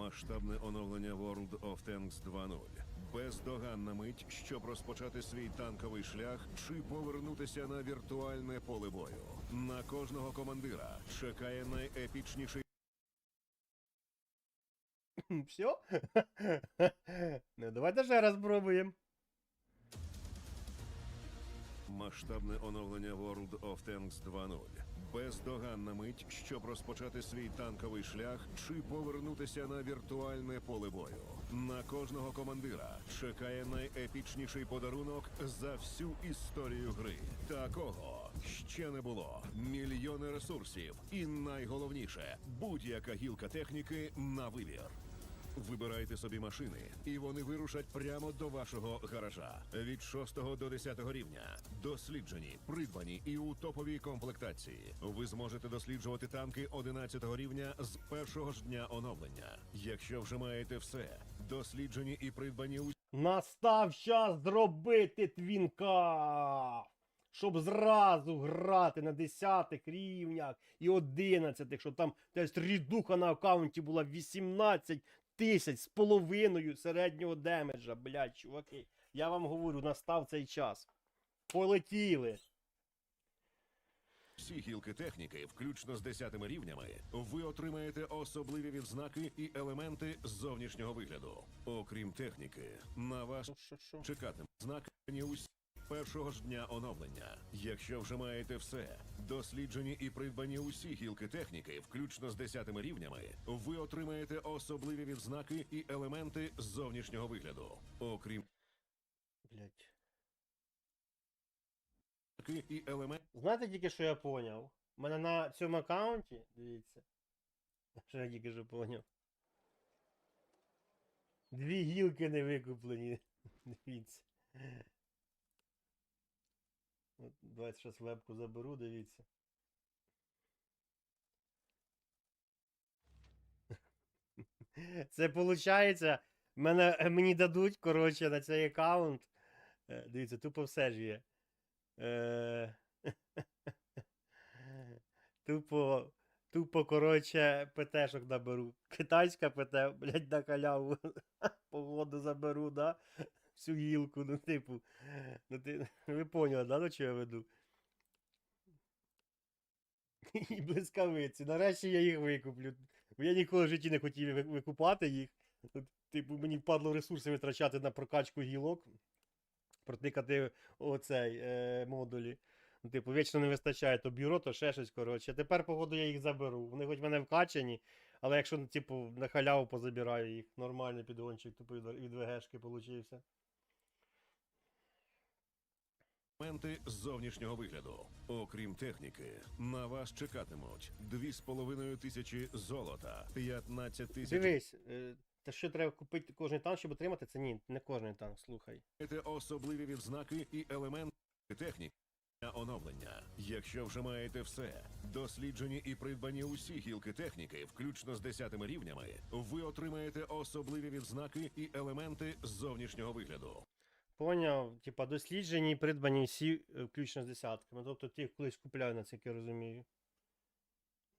Масштабне оновлення World of Tanks 2.0. Бездоганна мить, щоб розпочати свій танковий шлях чи повернутися на віртуальне поле бою. На кожного командира чекає найепічніший Все? ну, давайте ще раз спробуємо. Масштабне оновлення World of Tanks 2.0. Бездоганна мить, щоб розпочати свій танковий шлях чи повернутися на віртуальне поле бою. На кожного командира чекає найепічніший подарунок за всю історію гри. Такого ще не було. Мільйони ресурсів, і найголовніше будь-яка гілка техніки на вибір. Вибирайте собі машини, і вони вирушать прямо до вашого гаража. Від 6 до 10 рівня. Досліджені, придбані і у топовій комплектації. Ви зможете досліджувати танки 11 рівня з першого ж дня оновлення. Якщо вже маєте все, досліджені і придбані усі Настав час зробити твінка. Щоб зразу грати на 10 рівнях і 11, щоб там десь рідуха на аккаунті була 18 тисяч з половиною середнього демеджа, блядь, чуваки. Я вам говорю, настав цей час. Полетіли. Всі гілки техніки, включно з 10 рівнями, ви отримаєте особливі відзнаки і елементи зовнішнього вигляду. Окрім техніки, на вас що? чекатиме знаки усі першого ж дня оновлення. Якщо вже маєте все, досліджені і придбані усі гілки техніки, включно з 10 рівнями, ви отримаєте особливі відзнаки і елементи зовнішнього вигляду. Окрім техніки і елементи Знаєте тільки, що я поняв? У мене на цьому аккаунті, дивіться. Що я тільки що поняв. Дві гілки не викуплені. Дивіться. Давайте зараз вебку заберу, дивіться. Це виходить, мене, мені дадуть, коротше, на цей аккаунт. Е, Дивіться, тупо все ж є. Е, Тупо, тупо, коротше, ПТшок наберу. Китайська ПТ, блядь, на халяву. Погоду заберу, да? Всю гілку, ну, типу. Ну, ти, ви поняли, да, до чого я веду? І блискавиці. Нарешті я їх викуплю. Бо я ніколи в житті не хотів викупати їх. Типу, мені впадло ресурси витрачати на прокачку гілок. Протикати оцей е, модулі. Ну, Типу, вічно не вистачає то бюро, то ще щось, коротше. Тепер, походу, я їх заберу. Вони хоч в мене вкачані, але якщо, типу, на халяву позабираю їх, нормальний підгончик, типу, від ВГшки получився. Елементи зовнішнього вигляду. Окрім техніки, на вас чекатимуть 2,5 тисячі золота, 15 тисяч Дивись, е, та що треба купити кожний танк, щоб отримати? Це ні, не кожний танк, слухай. Особливі відзнаки і елементи техніки оновлення. Якщо вже маєте все, досліджені і придбані усі гілки техніки, включно з 10 рівнями, ви отримаєте особливі відзнаки і елементи зовнішнього вигляду. Поняв, типа досліджені і придбані всі, е, включно з десятками. Тобто ти їх колись купляю, на це як я розумію.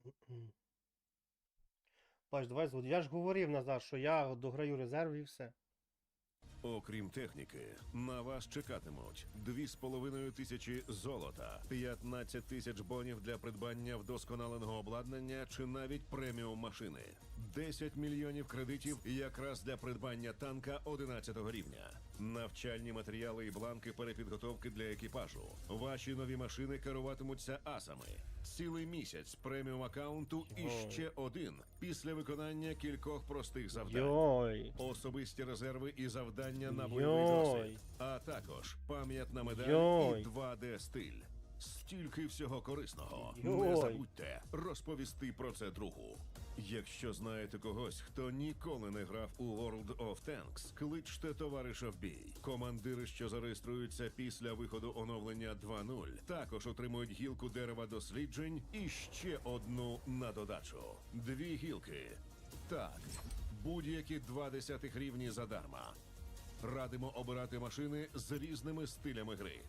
Бач, давай згод. Я ж говорив назад, що я дограю резерв і все. Окрім техніки, на вас чекатимуть 2,5 тисячі золота, 15 тисяч бонів для придбання вдосконаленого обладнання чи навіть преміум машини, 10 мільйонів кредитів якраз для придбання танка 11 рівня, навчальні матеріали і бланки перепідготовки для екіпажу. Ваші нові машини керуватимуться асами. Цілий місяць преміум аккаунту і Ой. ще один після виконання кількох простих завдань Йой. особисті резерви і завдання на бойовий досвід, а також пам'ятна медаль Йой. і 2D стиль. Стільки всього корисного. Не забудьте розповісти про це другу. Якщо знаєте когось, хто ніколи не грав у World of Tanks, кличте товариша в бій. Командири, що зареєструються після виходу оновлення 2.0, також отримують гілку дерева досліджень і ще одну на додачу. Дві гілки. Так, будь-які два десятих рівні задарма. Радимо обирати машини з різними стилями гри.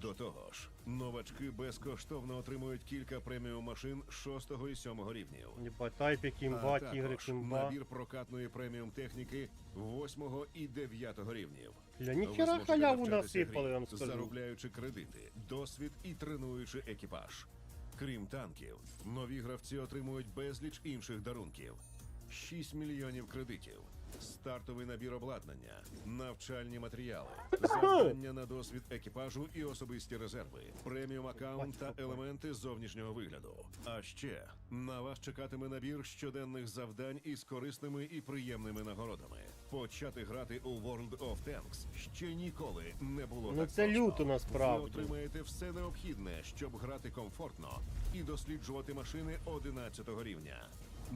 До того ж, новачки безкоштовно отримують кілька преміум машин 6 і 7 рівнів. Єбать, тайпі, кімба, тігри, кімба. набір прокатної преміум техніки 8 і 9 рівнів. Бля, ніхера халяву насипали, вам скажу. заробляючи кредити, досвід і тренуючи екіпаж. Крім танків, нові гравці отримують безліч інших дарунків: 6 мільйонів кредитів, стартовий набір обладнання, навчальні матеріали, завдання на досвід екіпажу і особисті резерви, преміум аккаунт та елементи зовнішнього вигляду. А ще на вас чекатиме набір щоденних завдань із корисними і приємними нагородами. Почати грати у World of Tanks ще ніколи не було Ну, так це просто. люто насправді. Ви отримаєте все необхідне, щоб грати комфортно і досліджувати машини 11 рівня.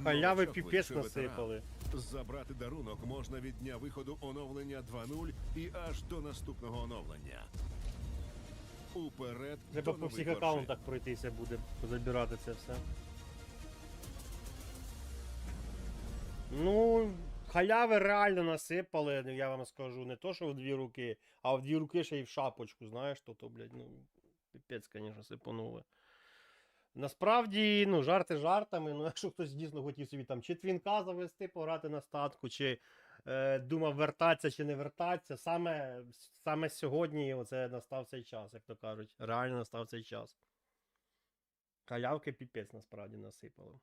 Халяви Новачок піпець ветеран? насипали. Забрати дарунок можна від дня виходу оновлення 2.0 і аж до наступного оновлення. Уперед Треба до по нових всіх вершин. аккаунтах пройтися буде, забирати це все. Ну, халяви реально насипали, ну, я вам скажу, не то, що в дві руки, а в дві руки ще й в шапочку, знаєш, то, то блядь, ну, піпець, звісно, сипанули. Насправді, ну, жарти жартами, ну, якщо хтось дійсно хотів собі там чи твінка завести, пограти на статку, чи е, думав вертатися чи не вертатися, саме, саме сьогодні оце настав цей час, як то кажуть. Реально настав цей час. Халявки піпець насправді насипали.